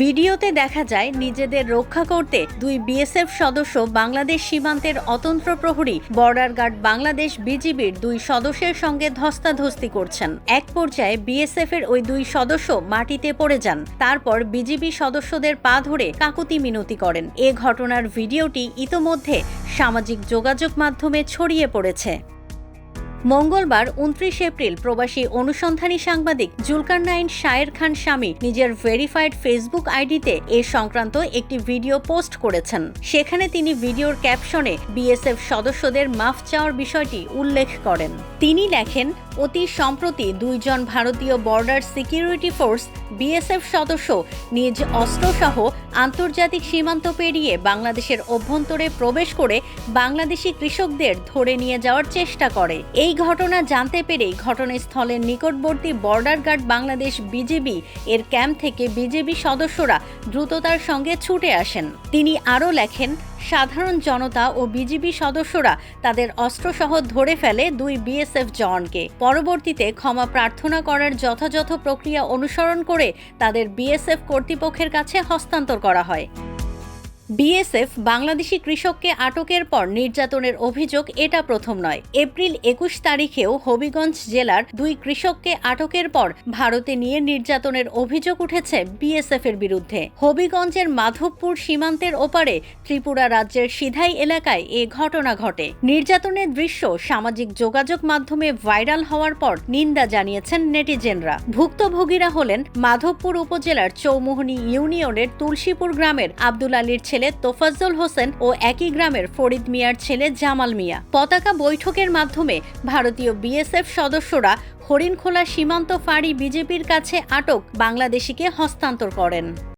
ভিডিওতে দেখা যায় নিজেদের রক্ষা করতে দুই বিএসএফ সদস্য বাংলাদেশ সীমান্তের অতন্ত্র প্রহরী, বর্ডার গার্ড বাংলাদেশ বিজিবির দুই সদস্যের সঙ্গে ধস্তাধস্তি করছেন। এক পর্যায়ে বিএসএফ এর ওই দুই সদস্য মাটিতে পড়ে যান। তারপর বিজিবি সদস্যদের পা ধরে কাকুতি মিনতি করেন। এ ঘটনার ভিডিওটি ইতোমধ্যে সামাজিক যোগাযোগ মাধ্যমে ছড়িয়ে পড়েছে। মঙ্গলবার উনত্রিশ এপ্রিল প্রবাসী অনুসন্ধানী সাংবাদিক জুলকার নাইন শায়ের খান স্বামী নিজের ভেরিফাইড ফেসবুক আইডিতে এ সংক্রান্ত একটি ভিডিও পোস্ট করেছেন। সেখানে তিনি ভিডিওর ক্যাপশনে বিএসএফ সদস্যদের মাফ চাওয়ার বিষয়টি উল্লেখ করেন। তিনি লেখেন অতি সম্প্রতি দুইজন ভারতীয় বর্ডার সিকিউরিটি ফোর্স বিএসএফ সদস্য নিজ অস্ত্রসহ আন্তর্জাতিক সীমান্ত পেরিয়ে বাংলাদেশের অভ্যন্তরে প্রবেশ করে বাংলাদেশি কৃষকদের ধরে নিয়ে যাওয়ার চেষ্টা করে। এই ঘটনা জানতে পেরেই ঘটনাস্থলের নিকটবর্তী বর্ডার গার্ড বাংলাদেশ বিজেপি এর ক্যাম্প থেকে বিজেপি সদস্যরা দ্রুততার সঙ্গে ছুটে আসেন। তিনি আরও লেখেন সাধারণ জনতা ও বিজিবি সদস্যরা তাদের অস্ত্রসহ ধরে ফেলে দুই বিএসএফ জওয়ানকে। পরবর্তীতে ক্ষমা প্রার্থনা করার যথাযথ প্রক্রিয়া অনুসরণ করে তাদের বিএসএফ কর্তৃপক্ষের কাছে হস্তান্তর করা হয়। বিএসএফ বাংলাদেশি কৃষককে আটকের পর নির্যাতনের অভিযোগ, এটা প্রথম নয়। এপ্রিল একুশ তারিখেও হবিগঞ্জ জেলার দুই কৃষককে আটকের পর ভারতে নিয়ে নির্যাতনের অভিযোগ উঠেছে বিএসএফ এর বিরুদ্ধে। হবিগঞ্জের মাধবপুর সীমান্তের ওপারে ত্রিপুরা রাজ্যের সিধাই এলাকায় এ ঘটনা ঘটে। নির্যাতনের দৃশ্য সামাজিক যোগাযোগ মাধ্যমে ভাইরাল হওয়ার পর নিন্দা জানিয়েছেন নেটিজেনরা। ভুক্তভোগীরা হলেন মাধবপুর উপজেলার চৌমোহনী ইউনিয়নের তুলসীপুর গ্রামের আব্দুল আলীর ছেলে তোফাজ্জল হোসেন ও একই গ্রামের ফরিদ মিয়ার ছেলে জামাল মিয়া। পতাকা বৈঠকের মাধ্যমে ভারতীয় বিএসএফ সদস্যরা হরিণখোলা সীমান্ত ফাঁড়ি বিজেপির কাছে আটক বাংলাদেশিকে হস্তান্তর করেন।